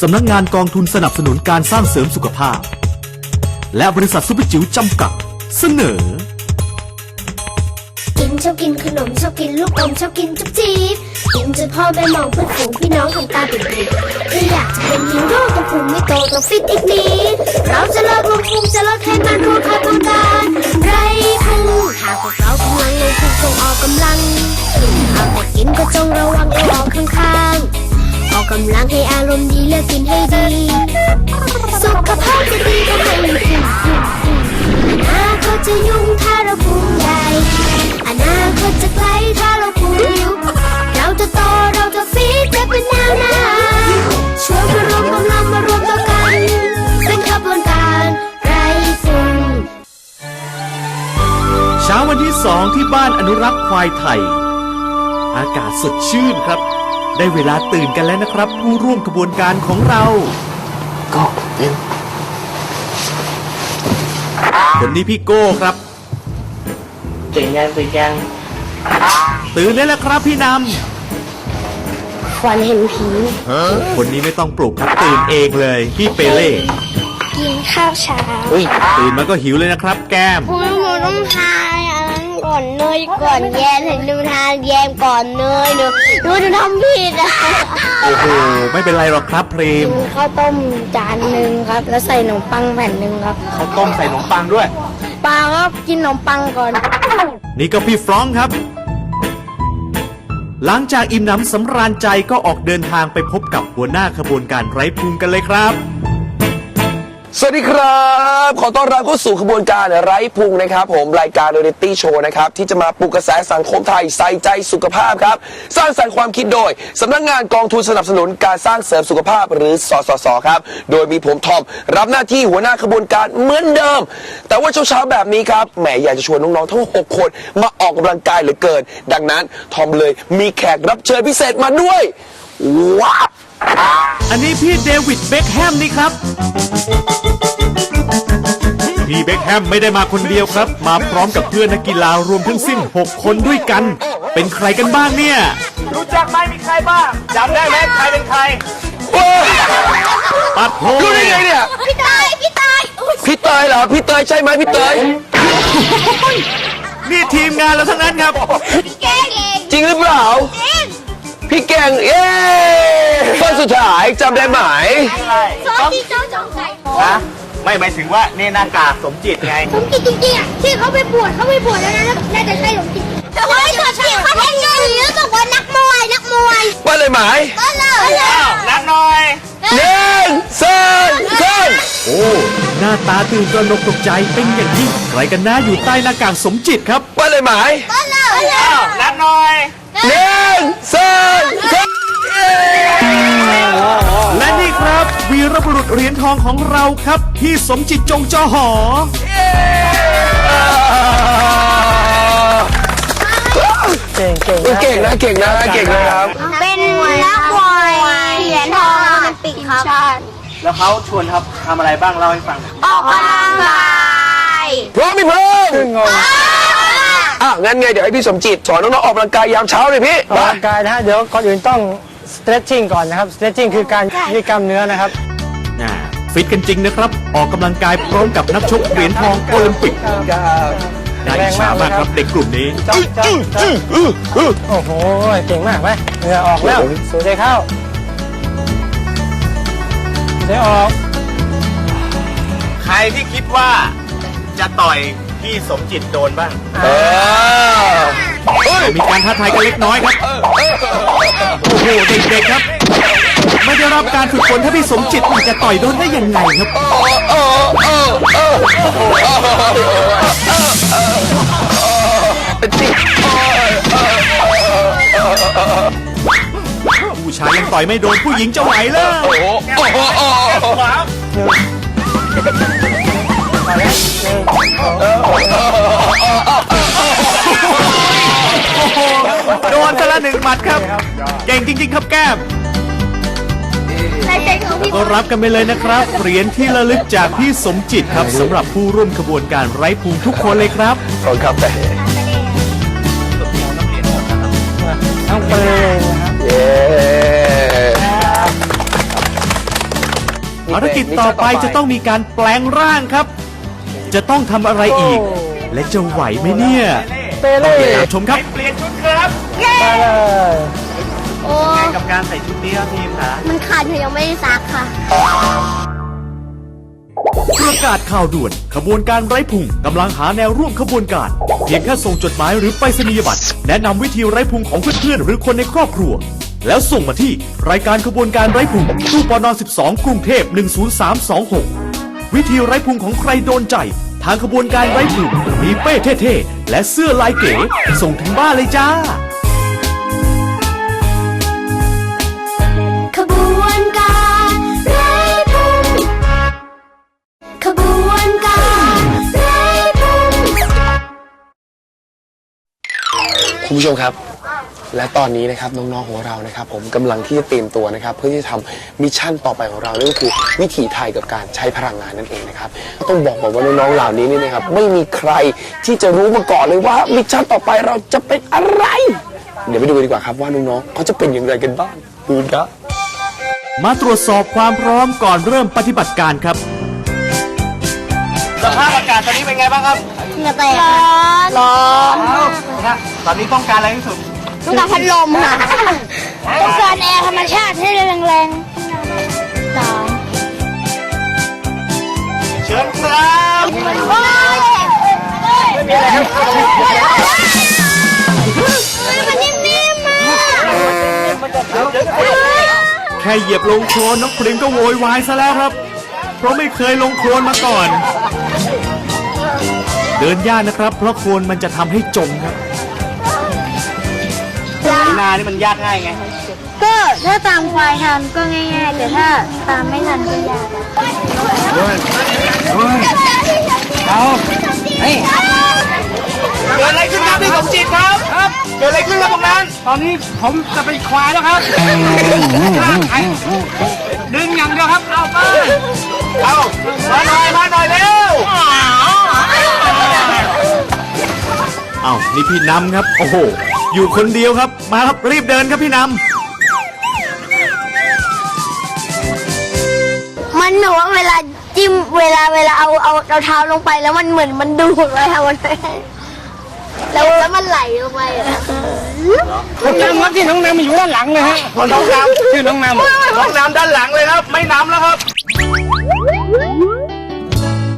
สำนักงงานกองทุนสนับสนุนการสร้างเสริมสุขภาพ และบริษัทซุปเปอร์จิ๋วจำกัด เสนอ กินชอบกินขนมชอบกินลูกอมชอบกินจุ๊บจี๊บกินจนพ่อแม่มองเพื่อนฝูงพี่น้องของตาปิดปิดก็อยากจะเป็นฮีโร่ต้องพุงไม่โตต้องฟิตอีกนิดเราจะเลิกลงพุงจะลดไขมันรู้ค่าต้องการ กำลังให้อารมณ์ดีเลือกกินให้ดี สุขภาพจะดีก็ให้พุงพุงพุงอนาคตจะยุ่งถ้าเราพุงใหญ่อนาคตจะไกลถ้าเราพุงยุบเราจะโตเราจะฟีดจะเป็นแนวหน้าชวนมารวมกำลังมารวมตัวกัน เป็นขบวนการไรฟุงเช้าวันที่สองที่บ้านอนุรักษ์ควายไทย อากาศสดชื่นครับ ได้เวลาตื่นกันแล้วนะครับ ผู้ร่วมขบวนการของเราก็เร็วคนนี้พี่โก้ครับ ตื่นยังตื่นยังตื่นได้แล้วครับพี่นฝันเห็นผีำคนนี้ไม่ต้องปลุกครับตื่นเองเลย พี่เปเล่กินข้าวเช้าอุ้ยตื่นมาก็หิวเลยนะครับ แก้มคุณหนูต้องทานอันนั้น ก่อนเนยก่อนแยมถึงหนูทานแยมก่อนเนยหนูหนูจะทำผิดอะโอ้โหไม่เป็นไรหรอกครับพรีมข้าวต้มจานหนึ่งครับ แล้วใส่ขนมปังแผ่นหนึ่งครับเขาต้มใส่ขนมปังด้วย ปลาก็กินขนมปังก่อน นี่ก็พี่ฟรองก์ครับ หลังจากอิ่มหนำสำราญใจก็ออกเดินทางไปพบกับหัวหน้าขบวนการไร้พุงกันเลยครับ สวัสดีครับ ขอต้อนรับเข้าสู่ขบวนการไร้พุงนะครับ ผมรายการเรียลิตี้โชว์นะครับ ที่จะมาปลุกกระแสสังคมไทยใส่ใจสุขภาพครับ สร้างสรรค์ความคิดโดยสำนักงานกองทุนสนับสนุนการสร้างเสริมสุขภาพหรือสสสครับ โดยมีผมทอม รับหน้าที่หัวหน้าขบวนการเหมือนเดิม แต่ว่าเช้าๆแบบนี้ครับแหมอยากจะชวนน้องๆทั้ง6คนมาออกกำลังกายเหลือเกิน ดังนั้นทอมเลยมีแขกรับเชิญพิเศษมาด้วยว้าวอันนี้พี่เดวิดเบคแฮมนี่ครับ พี่เบคแฮมไม่ได้มาคนเดียวครับ มาพร้อมกับเพื่อนนักกีฬารวมทั้งสิ้น 6 คนด้วยกัน เป็นใครกันบ้างเนี่ย รู้จักไหมมีใครบ้างจำได้ไหมใครเป็นใครโอ้ยปัดโพรู้ได้ไงเนี่ยพี่ตายพี่ตายอุ๊ยพี่เตยเหรอพี่เตยใช่ไหมพี่เตยนี่ทีมงานเราทั้งนั้นครับ พี่แกงเองจริงหรือเปล่าพี่แกงเย้คนสุดท้ายจำได้ไหมซอสที่เจ้าจงใจฮะ ไม่หมายถึงว่านี่หน้ากากสมจิตไงผมกินจริงๆอะที่เขาไปบวชเขาไปบวชแล้วนะน่าจะใช่ผมกินแต่ว่าเขาเที่เขาเป็นเงินหรือบอกว่านักมวยนักมวยว่าเลยไหมก็เลยอ้าวนับหน่อยหนึ่งสองสามโอ้หน้าตาตื่นตระหนกตกใจเป็นอย่างยิ่งใครกันนะอยู่ใต้หน้ากากสมจิตครับว่าเลยไหมก็เลยอ้าวนับหน่อยหนึ่ง องของเราครับ พี่สมจิตจงจอหอ เก่งเก่งเก่งนะเก่งนะเก่งนะครับ เป็นนักมวยเหรียญทองโอลิมปิกครับแล้วเขาชวนครับทำอะไรบ้างเล่าให้ฟังออกกำลังกายพร้อมพี่เพิ่งอะงั้นไงเดี๋ยวให้พี่สมจิตสอนน้องๆออกกำลังกายยามเช้าเลยพี่ออกมา กำลังกายนะฮะเดี๋ยวก่อนอื่นต้อง stretching ก่อนนะครับ stretching คือการยืดกล้ามเนื้อนะครับ อ่า ฟิตกันจริงนะครับ ออกกำลังกายพร้อมกับนักชกเหรียญทองโอลิมปิกน่าอิจฉามากครับเด็กกลุ่มนี้จ้องจ้องจ้องโอ้โห เก่งมากไหมเหงื่อออกแล้ว สูดใจเข้าได้ออก ใครที่คิดว่าจะต่อยพี่สมจิตโดนบ้างเออมีการท้าทายกันเล็กน้อยครับ โอ้โห เด็กๆครับ ไม่ได้รับการฝึกฝนถ้าพี่สมจิตมันจะต่อยโดนได้ยังไงครับผู้ชายยังต่อยไม่โดนผู้หญิงจะไหวเลยโอ้โหโอ้โหโอ้โหโดนซะละหนึ่งหมัดครับ เก่งจริง ๆ ครับแก้ม ในใจของพี่ก็รับกันไปเลยนะครับเหรียญที่ระลึกจากพี่สมจิตครับสำหรับผู้ร่วมขบวนการไร้ภูมิทุกคนเลยครับ ขอบคุณครับทั้งปืนนะครับเย้ภารกิจต่อไปจะต้องมีการแปลงร่างครับ จะต้องทำอะไรอีก และจะไหวไหมเนี่ยเปเล่ติดตามชมครับเปลี่ยนชุดครับไปเลย โอ้ไงกับการใส่ชุดนี้ครับทีมคะมันขาดหนูยังไม่ได้ซักค่ะ ประกาศข่าวด่วน ขบวนการไร้พุงกำลังหาแนวร่วมขบวนการ เพียงแค่ส่งจดหมายหรือไปรษณียบัตร แนะนำวิธีไร้พุงของเพื่อนๆหรือคนในครอบครัว แล้วส่งมาที่รายการขบวนการไร้พุงตู้ปน12 กรุงเทพ 10326 วิธีไร้พุงของใครโดนใจ ทางขบวนการไร้พุงมีเป้เท่ๆและเสื้อลายเก๋ ส่งถึงบ้านเลยจ้า คุณผู้ชมครับ และตอนนี้นะครับน้องๆของเรานะครับ ผมกำลังที่จะเตรียมตัวนะครับ เพื่อที่จะทำมิชชั่นต่อไปของเรานั่นก็คือวิถีไทยกับการใช้พลังงานนั่นเองนะครับก็ต้องบอกก่อนว่าน้องๆเหล่านี้นี่นะครับ ไม่มีใครที่จะรู้มาก่อนเลยว่ามิชชั่นต่อไปเราจะเป็นอะไร เดี๋ยวไปดูกันดีกว่าครับว่าน้องๆเขาจะเป็นอย่างไรกันบ้างดูครับมาตรวจสอบความพร้อมก่อนเริ่มปฏิบัติการครับ สภาพอากาศตอนนี้เป็นไงบ้างครับ เหงื่อแตกร้อนร้อน ตอนนี้ต้องการอะไรที่สุดต้องการพัดลมค่ะ ต้องการแอร์ธรรมชาติให้แรงๆร้อนเชิญครับโอ้ยไม่มีอะไรครับมันนิ่มๆอะแค่เหยียบลงโคลนน้องปริมก็โวยวายซะแล้วครับ เพราะไม่เคยลงโคลนมาก่อน เดินยากนะครับ เพราะโคลนมันจะทำให้จมครับ นานี่มันยากง่ายไง ก็ถ้าตามควายทันก็ง่ายๆ แต่ถ้าตามไม่ทันก็ยากเกิดอะไรขึ้นครับพี่สมจิตครับ ครับ เกิดอะไรขึ้นครับตรงนั้น ตอนนี้ผมจะเป็นควายแล้วครับดึงอย่างเดียวครับ เอาไปเอามาหน่อย มาหน่อยเร็วเอ้านี่พี่นำครับ โอ้โห อยู่คนเดียวครับ มาครับรีบเดินครับพี่นมันหนูว่าเวลาจิ้มเวลาเวลาเอาเอาเอาเท้าลงไปแล้วมันเหมือนมันดูดไว้ค่ะมันแล้วแล้วมันไหลลงไปอะน้องน้ำครับที่น้องน้ำมาอยู่ด้านหลังนะฮะน้องน้ำชื่อน้องน้ำน้องน้ำด้านหลังเลยครับ ไม่น้ำแล้วครับเ